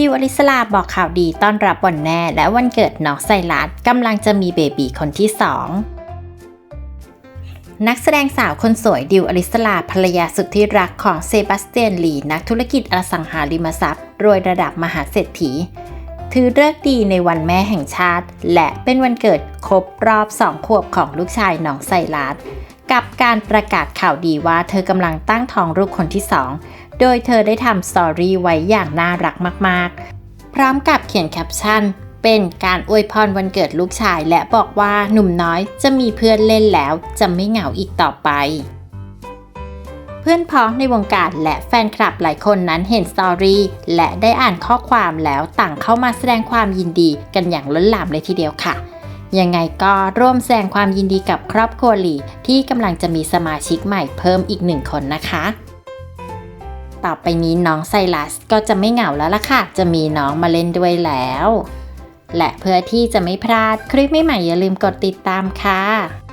ดิวอลิสลาบอกข่าวดีต้อนรับวันแม่และวันเกิดน้องไซรัสกำลังจะมีเบบีคนที่สองนักแสดงสาวคนสวยดิวอลิสลาภรรยาสุดที่รักของเซบาสเตียนลีนักธุรกิจอสังหาริมทรัพย์ รวยระดับมหาเศรษฐี ถือเลิกดีในวันแม่แห่งชาติ และเป็นวันเกิดครบรอบ2ขวบของลูกชายน้องไซรัส กับการประกาศข่าวดีว่าเธอกำลังตั้งท้องลูกคนที่2โดยเธอได้ทำสตอรี่ไว้อย่างน่ารักมากๆ พร้อมกับเขียนแคปชั่น เป็นการอวยพรวันเกิดลูกชาย และบอกว่าหนุ่มน้อยจะมีเพื่อนเล่นแล้วจะไม่เหงาอีกต่อไป เพื่อนพ้องในวงการและแฟนคลับหลายคนนั้นเห็นสตอรี่และได้อ่านข้อความแล้วต่างเข้ามาแสดงความยินดีกันอย่างล้นหลามเลยทีเดียวค่ะ ยังไงก็ร่วมแสดงความยินดีกับครอบครัวหลีที่กำลังจะมีสมาชิกใหม่เพิ่มอีกหนึ่งคนนะคะ ต่อไปนี้น้องไซรัสก็จะไม่เหงาแล้วล่ะค่ะ จะมีน้องมาเล่นด้วยแล้ว และเพื่อที่จะไม่พลาดคลิปใหม่ๆอย่าลืมกดติดตามค่ะ